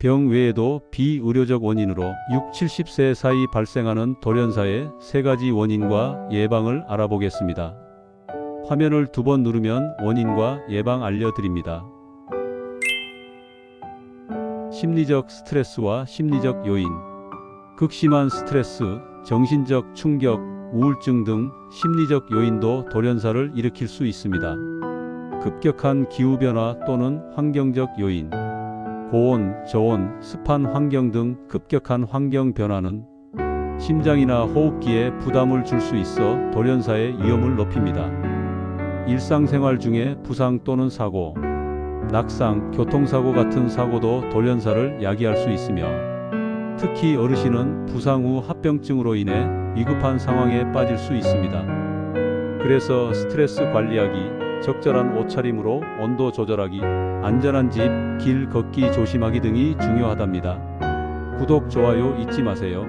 병 외에도 비의료적 원인으로 6, 70세 사이 발생하는 돌연사의 세 가지 원인과 예방을 알아보겠습니다. 화면을 두 번 누르면 원인과 예방 알려드립니다. 심리적 스트레스와 심리적 요인 극심한 스트레스, 정신적 충격, 우울증 등 심리적 요인도 돌연사를 일으킬 수 있습니다. 급격한 기후변화 또는 환경적 요인 고온, 저온, 습한 환경 등 급격한 환경 변화는 심장이나 호흡기에 부담을 줄 수 있어 돌연사의 위험을 높입니다. 일상생활 중에 부상 또는 사고, 낙상, 교통사고 같은 사고도 돌연사를 야기할 수 있으며 특히 어르신은 부상 후 합병증으로 인해 위급한 상황에 빠질 수 있습니다. 그래서 스트레스 관리하기, 적절한 옷차림으로 온도 조절하기, 안전한 집, 길 걷기 조심하기 등이 중요하답니다. 구독, 좋아요 잊지 마세요.